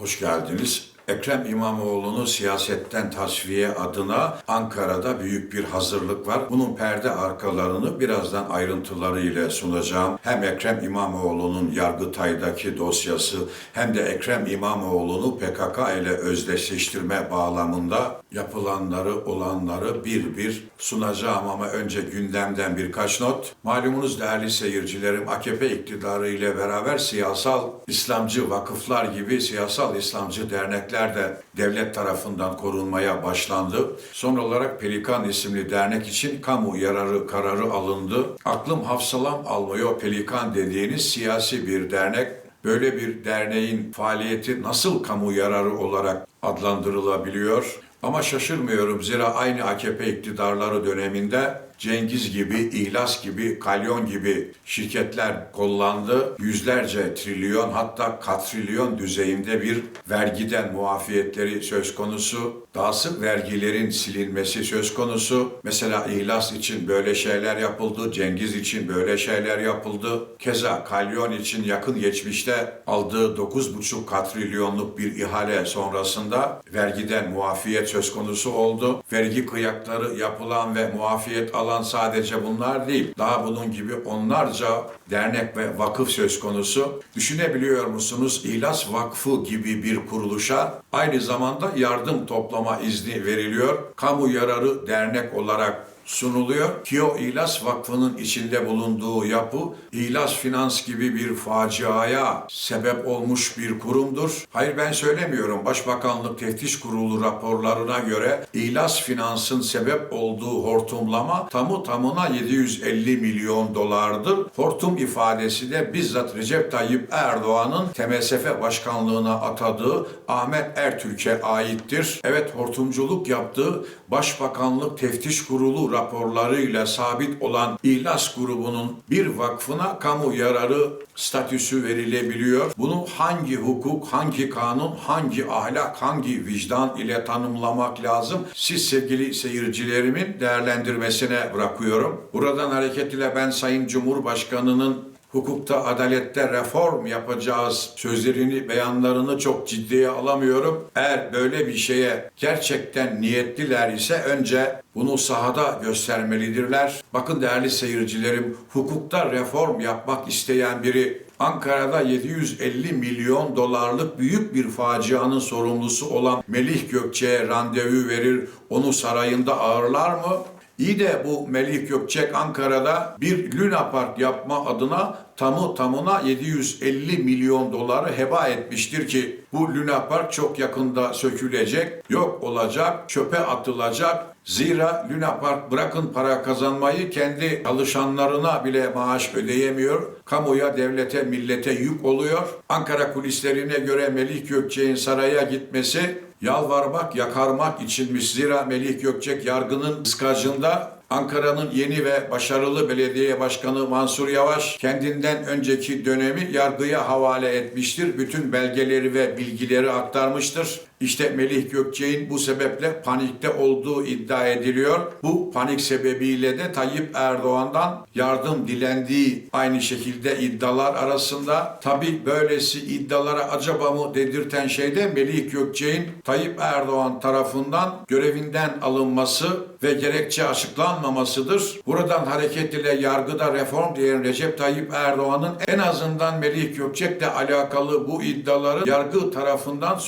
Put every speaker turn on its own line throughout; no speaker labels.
Hoş geldiniz. Ekrem İmamoğlu'nu siyasetten tasfiye adına Ankara'da büyük bir hazırlık var. Bunun perde arkalarını birazdan ayrıntılarıyla sunacağım. Hem Ekrem İmamoğlu'nun Yargıtay'daki dosyası hem de Ekrem İmamoğlu'nu PKK ile özdeşleştirme bağlamında yapılanları, olanları bir bir sunacağım ama önce gündemden birkaç not. Malumunuz değerli seyircilerim AKP iktidarı ile beraber siyasal İslamcı vakıflar gibi siyasal İslamcı dernekler de devlet tarafından korunmaya başlandı. Son olarak Pelikan isimli dernek için kamu yararı kararı alındı. Aklım hafsalam almıyor Pelikan dediğiniz siyasi bir dernek Böyle bir derneğin faaliyeti nasıl kamu yararı olarak adlandırılabiliyor? Ama şaşırmıyorum zira aynı AKP iktidarları döneminde Cengiz gibi, İhlas gibi, Kalyon gibi şirketler kullandı. Yüzlerce trilyon hatta katrilyon düzeyinde bir vergiden muafiyetleri söz konusu. Daha sık vergilerin silinmesi söz konusu. Mesela İhlas için böyle şeyler yapıldı, Cengiz için böyle şeyler yapıldı. Keza Kalyon için yakın geçmişte aldığı 9,5 katrilyonluk bir ihale sonrasında vergiden muafiyet söz konusu oldu. Vergi kıyakları yapılan ve muafiyet alan sadece bunlar değil. Daha bunun gibi onlarca dernek ve vakıf söz konusu. Düşünebiliyor musunuz? İhlas Vakfı gibi bir kuruluşa aynı zamanda yardım toplama izni veriliyor. Kamu yararı dernek olarak sunuluyor. Kio İhlas Vakfı'nın içinde bulunduğu yapı İhlas Finans gibi bir faciaya sebep olmuş bir kurumdur. Hayır ben söylemiyorum. Başbakanlık Teftiş Kurulu raporlarına göre İhlas Finans'ın sebep olduğu hortumlama tamı tamına 750 milyon dolardır. Hortum ifadesi de bizzat Recep Tayyip Erdoğan'ın TMSF başkanlığına atadığı Ahmet Ertürk'e aittir. Evet hortumculuk yaptığı Başbakanlık Teftiş Kurulu raporlarıyla sabit olan İhlas grubunun bir vakfına kamu yararı statüsü verilebiliyor. Bunu hangi hukuk, hangi kanun, hangi ahlak, hangi vicdan ile tanımlamak lazım? Siz sevgili seyircilerimin değerlendirmesine bırakıyorum. Buradan hareketle ben Sayın Cumhurbaşkanı'nın hukukta, adalette reform yapacağız sözlerini, beyanlarını çok ciddiye alamıyorum. Eğer böyle bir şeye gerçekten niyetliler ise önce bunu sahada göstermelidirler. Bakın değerli seyircilerim, hukukta reform yapmak isteyen biri Ankara'da 750 milyon dolarlık büyük bir facianın sorumlusu olan Melih Gökçe'ye randevu verir, onu sarayında ağırlar mı? İyi de bu Melih Gökçek Ankara'da bir Luna Park yapma adına tamı tamına 750 milyon doları heba etmiştir ki bu Luna Park çok yakında sökülecek, yok olacak, çöpe atılacak. Zira Luna Park bırakın para kazanmayı kendi çalışanlarına bile maaş ödeyemiyor. Kamuya, devlete, millete yük oluyor. Ankara kulislerine göre Melih Gökçek'in saraya gitmesi yalvarmak, yakarmak içinmiş. Zira Melih Gökçek yargının ıskacında Ankara'nın yeni ve başarılı belediye başkanı Mansur Yavaş kendinden önceki dönemi yargıya havale etmiştir. Bütün belgeleri ve bilgileri aktarmıştır. İşte Melih Gökçek'in bu sebeple panikte olduğu iddia ediliyor. Bu panik sebebiyle de Tayyip Erdoğan'dan yardım dilendiği aynı şekilde iddialar arasında. Tabi böylesi iddialara acaba mı dedirten şey de Melih Gökçek'in Tayyip Erdoğan tarafından görevinden alınması ve gerekçe açıklanmamasıdır. Buradan hareketle yargıda reform diyen Recep Tayyip Erdoğan'ın en azından Melih Gökçek'le alakalı bu iddiaların yargı tarafından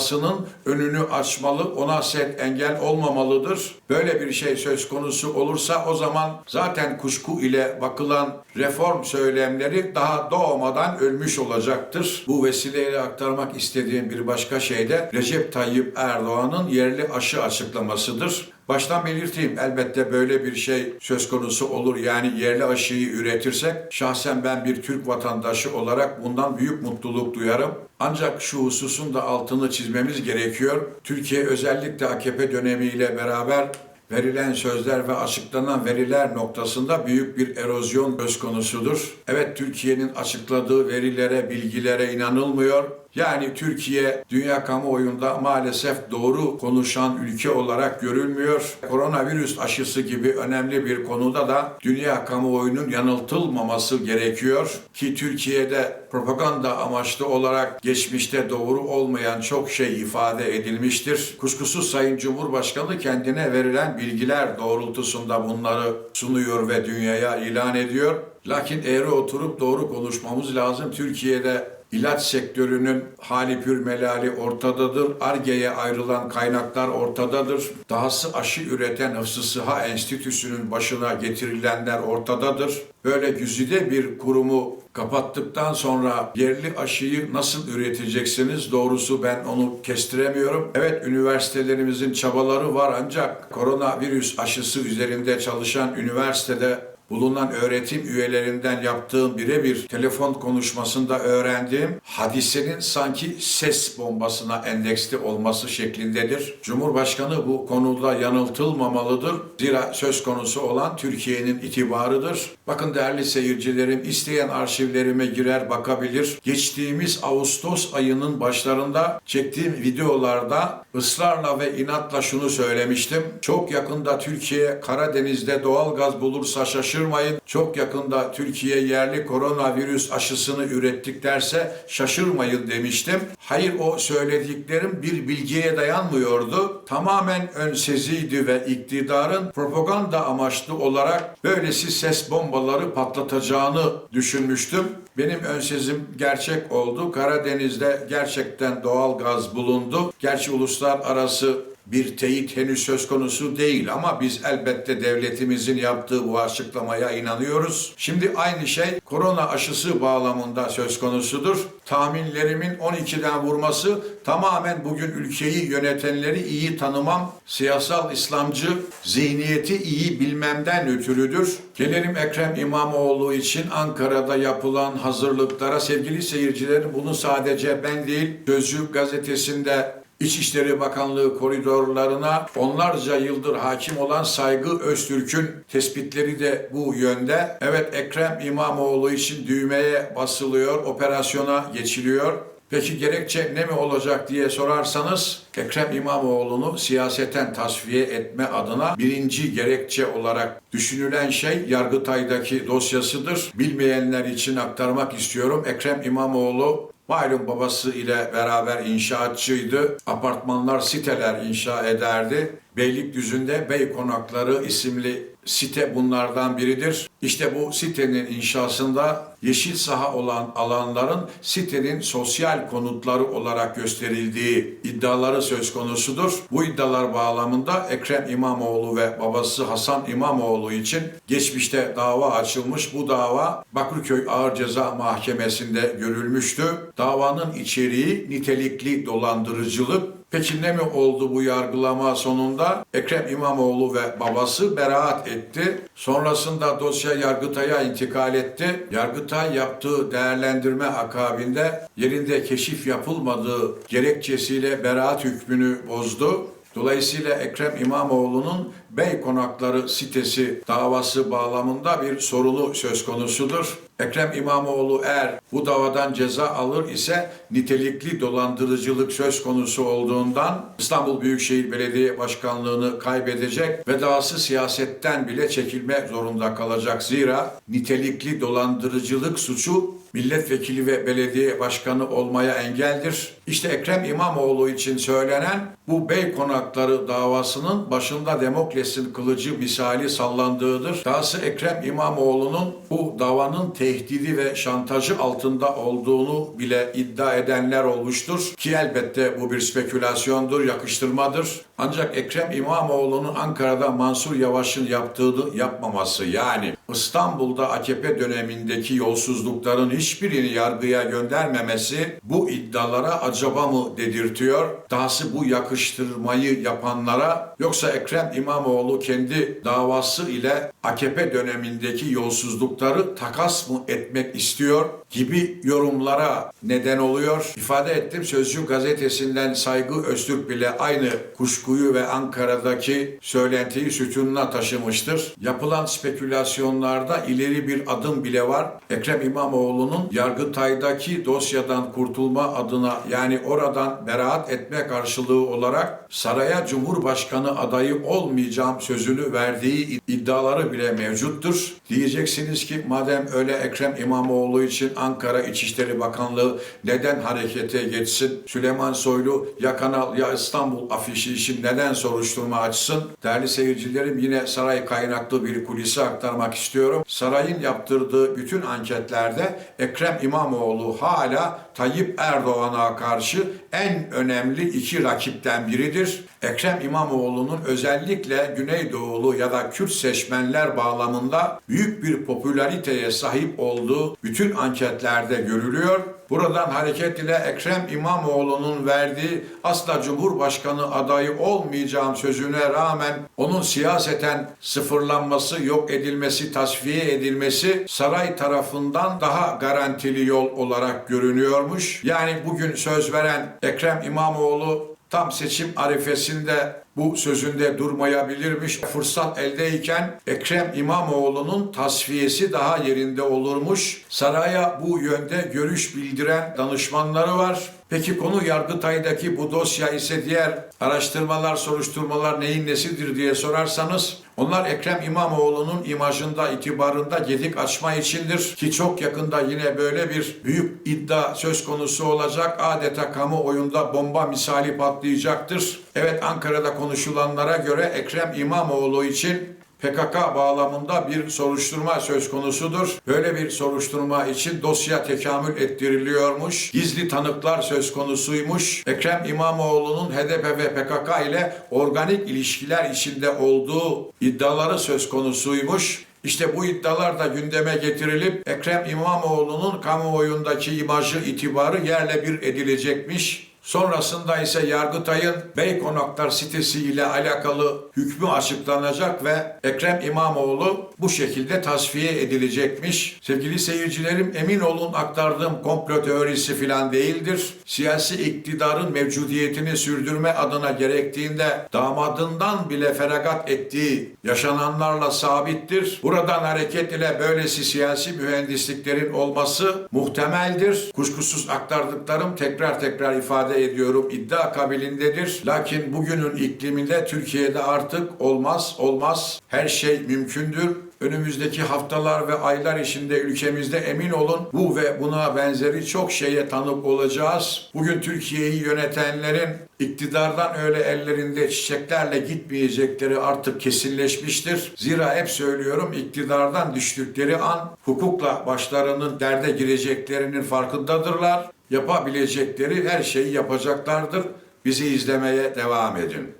soruşturulmasının önünü açmalı, ona set engel olmamalıdır. Böyle bir şey söz konusu olursa o zaman zaten kuşku ile bakılan reform söylemleri daha doğmadan ölmüş olacaktır. Bu vesileyle aktarmak istediğim bir başka şey de Recep Tayyip Erdoğan'ın yerli aşı açıklamasıdır. Baştan belirteyim elbette böyle bir şey söz konusu olur. Yani yerli aşıyı üretirsek şahsen ben bir Türk vatandaşı olarak bundan büyük mutluluk duyarım. Ancak şu hususun da altını çizmemiz gerekiyor. Türkiye özellikle AKP dönemiyle beraber verilen sözler ve açıklanan veriler noktasında büyük bir erozyon söz konusudur. Evet Türkiye'nin açıkladığı verilere, bilgilere inanılmıyor. Yani Türkiye dünya kamuoyunda maalesef doğru konuşan ülke olarak görülmüyor. Koronavirüs aşısı gibi önemli bir konuda da dünya kamuoyunun yanıltılmaması gerekiyor ki Türkiye'de propaganda amaçlı olarak geçmişte doğru olmayan çok şey ifade edilmiştir. Kuşkusuz Sayın Cumhurbaşkanı kendine verilen bilgiler doğrultusunda bunları sunuyor ve dünyaya ilan ediyor. Lakin eğri oturup doğru konuşmamız lazım. Türkiye'de ilaç sektörünün hali pür melali ortadadır. Arge'ye ayrılan kaynaklar ortadadır. Dahası aşı üreten Hıfzı Sıha Enstitüsü'nün başına getirilenler ortadadır. Böyle güzide bir kurumu kapattıktan sonra yerli aşıyı nasıl üreteceksiniz? Doğrusu ben onu kestiremiyorum. Evet üniversitelerimizin çabaları var ancak koronavirüs aşısı üzerinde çalışan üniversitede bulunan öğretim üyelerinden yaptığım birebir telefon konuşmasında öğrendiğim hadisenin sanki ses bombasına endeksli olması şeklindedir. Cumhurbaşkanı bu konuda yanıltılmamalıdır. Zira söz konusu olan Türkiye'nin itibarıdır. Bakın değerli seyircilerim isteyen arşivlerime girer bakabilir. Geçtiğimiz Ağustos ayının başlarında çektiğim videolarda ısrarla ve inatla şunu söylemiştim. Çok yakında Türkiye Karadeniz'de doğal gaz bulursa şaşırmayın. Çok yakında Türkiye yerli koronavirüs aşısını ürettik derse şaşırmayın demiştim. Hayır o söylediklerim bir bilgiye dayanmıyordu. Tamamen önseziydi ve iktidarın propaganda amaçlı olarak böylesi ses bombaları patlatacağını düşünmüştüm. Benim önsezim gerçek oldu. Karadeniz'de gerçekten doğal gaz bulundu. Gerçi uluslararası bir teyit henüz söz konusu değil ama biz elbette devletimizin yaptığı bu açıklamaya inanıyoruz. Şimdi aynı şey korona aşısı bağlamında söz konusudur. Tahminlerimin 12'den vurması tamamen bugün ülkeyi yönetenleri iyi tanımam, siyasal İslamcı zihniyeti iyi bilmemden ötürüdür. Gelelim Ekrem İmamoğlu için Ankara'da yapılan hazırlıklara sevgili seyircilerim bunu sadece ben değil Sözcü gazetesinde İçişleri Bakanlığı koridorlarına onlarca yıldır hakim olan Saygı Öztürk'ün tespitleri de bu yönde. Evet Ekrem İmamoğlu için düğmeye basılıyor, operasyona geçiliyor. Peki gerekçe ne mi olacak diye sorarsanız Ekrem İmamoğlu'nu siyaseten tasfiye etme adına birinci gerekçe olarak düşünülen şey Yargıtay'daki dosyasıdır. Bilmeyenler için aktarmak istiyorum. Ekrem İmamoğlu Malum babası ile beraber inşaatçıydı. Apartmanlar, siteler inşa ederdi. Beylikdüzü'nde Bey Konakları isimli site bunlardan biridir. İşte bu sitenin inşasında yeşil saha olan alanların sitenin sosyal konutları olarak gösterildiği iddiaları söz konusudur. Bu iddialar bağlamında Ekrem İmamoğlu ve babası Hasan İmamoğlu için geçmişte dava açılmış. Bu dava Bakırköy Ağır Ceza Mahkemesi'nde görülmüştü. Davanın içeriği nitelikli dolandırıcılık Peki ne mi oldu bu yargılama sonunda? Ekrem İmamoğlu ve babası beraat etti. Sonrasında dosya Yargıtay'a intikal etti. Yargıtay yaptığı değerlendirme akabinde yerinde keşif yapılmadığı gerekçesiyle beraat hükmünü bozdu. Dolayısıyla Ekrem İmamoğlu'nun Bey Konakları sitesi davası bağlamında bir sorunu söz konusudur. Ekrem İmamoğlu eğer bu davadan ceza alır ise nitelikli dolandırıcılık söz konusu olduğundan İstanbul Büyükşehir Belediye Başkanlığını kaybedecek ve dahası siyasetten bile çekilme zorunda kalacak. Zira nitelikli dolandırıcılık suçu milletvekili ve belediye başkanı olmaya engeldir. İşte Ekrem İmamoğlu için söylenen bu Bey Konakları davasının başında Demokles'in kılıcı misali sallandığıdır. Dahası Ekrem İmamoğlu'nun bu davanın tehdidi ve şantajı altında olduğunu bile iddia edenler olmuştur. Ki elbette bu bir spekülasyondur, yakıştırmadır. Ancak Ekrem İmamoğlu'nun Ankara'da Mansur Yavaş'ın yaptığını yapmaması yani İstanbul'da AKP dönemindeki yolsuzlukların hiçbirini yargıya göndermemesi bu iddialara acaba mı dedirtiyor? Dahası bu yakıştırmayı yapanlara yoksa Ekrem İmamoğlu kendi davası ile AKP dönemindeki yolsuzlukları takas mı etmek istiyor? Gibi yorumlara neden oluyor. İfade ettim Sözcü gazetesinden Saygı Öztürk bile aynı kuşkuyu ve Ankara'daki söylentiyi sütununa taşımıştır. Yapılan spekülasyonlarda ileri bir adım bile var. Ekrem İmamoğlu'nun Yargıtay'daki dosyadan kurtulma adına yani oradan beraat etme karşılığı olarak saraya Cumhurbaşkanı adayı olmayacağım sözünü verdiği iddiaları bile mevcuttur. Diyeceksiniz ki madem öyle Ekrem İmamoğlu için Ankara İçişleri Bakanlığı neden harekete geçsin? Süleyman Soylu ya Kanal ya İstanbul afişi için neden soruşturma açsın? Değerli seyircilerim yine saray kaynaklı bir kulisi aktarmak istiyorum. Sarayın yaptırdığı bütün anketlerde Ekrem İmamoğlu hala Tayyip Erdoğan'a karşı en önemli iki rakipten biridir. Ekrem İmamoğlu'nun özellikle Güneydoğulu ya da Kürt seçmenler bağlamında büyük bir popülariteye sahip olduğu bütün anketlerde görülüyor. Buradan hareketle Ekrem İmamoğlu'nun verdiği asla Cumhurbaşkanı adayı olmayacağım sözüne rağmen onun siyaseten sıfırlanması, yok edilmesi, tasfiye edilmesi saray tarafından daha garantili yol olarak görünüyormuş. Yani bugün söz veren Ekrem İmamoğlu tam seçim arifesinde bu sözünde durmayabilirmiş. Fırsat eldeyken Ekrem İmamoğlu'nun tasfiyesi daha yerinde olurmuş. Saraya bu yönde görüş bildiren danışmanları var. Peki konu Yargıtay'daki bu dosya ise diğer araştırmalar, soruşturmalar neyin nesidir diye sorarsanız onlar Ekrem İmamoğlu'nun imajında, itibarında gedik açma içindir ki çok yakında yine böyle bir büyük iddia söz konusu olacak. Adeta kamuoyunda bomba misali patlayacaktır. Evet Ankara'da konuşulanlara göre Ekrem İmamoğlu için PKK bağlamında bir soruşturma söz konusudur. Böyle bir soruşturma için dosya tekamül ettiriliyormuş. Gizli tanıklar söz konusuymuş. Ekrem İmamoğlu'nun HDP ve PKK ile organik ilişkiler içinde olduğu iddiaları söz konusuymuş. İşte bu iddialar da gündeme getirilip Ekrem İmamoğlu'nun kamuoyundaki imajı, itibarı yerle bir edilecekmiş. Sonrasında ise Yargıtay'ın Beykonaklar sitesi ile alakalı hükmü açıklanacak ve Ekrem İmamoğlu bu şekilde tasfiye edilecekmiş. Sevgili seyircilerim emin olun aktardığım komplo teorisi filan değildir. Siyasi iktidarın mevcudiyetini sürdürme adına gerektiğinde damadından bile feragat ettiği yaşananlarla sabittir. Buradan hareket ile böylesi siyasi mühendisliklerin olması muhtemeldir. Kuşkusuz aktardıklarım tekrar tekrar ifade ediyorum iddia kabilindedir. Lakin bugünün ikliminde Türkiye'de artık olmaz olmaz her şey mümkündür. Önümüzdeki haftalar ve aylar içinde ülkemizde emin olun bu ve buna benzeri çok şeye tanık olacağız. Bugün Türkiye'yi yönetenlerin iktidardan öyle ellerinde çiçeklerle gitmeyecekleri artık kesinleşmiştir. Zira hep söylüyorum iktidardan düştükleri an hukukla başlarının derde gireceklerinin farkındadırlar. Yapabilecekleri her şeyi yapacaklardır. Bizi izlemeye devam edin.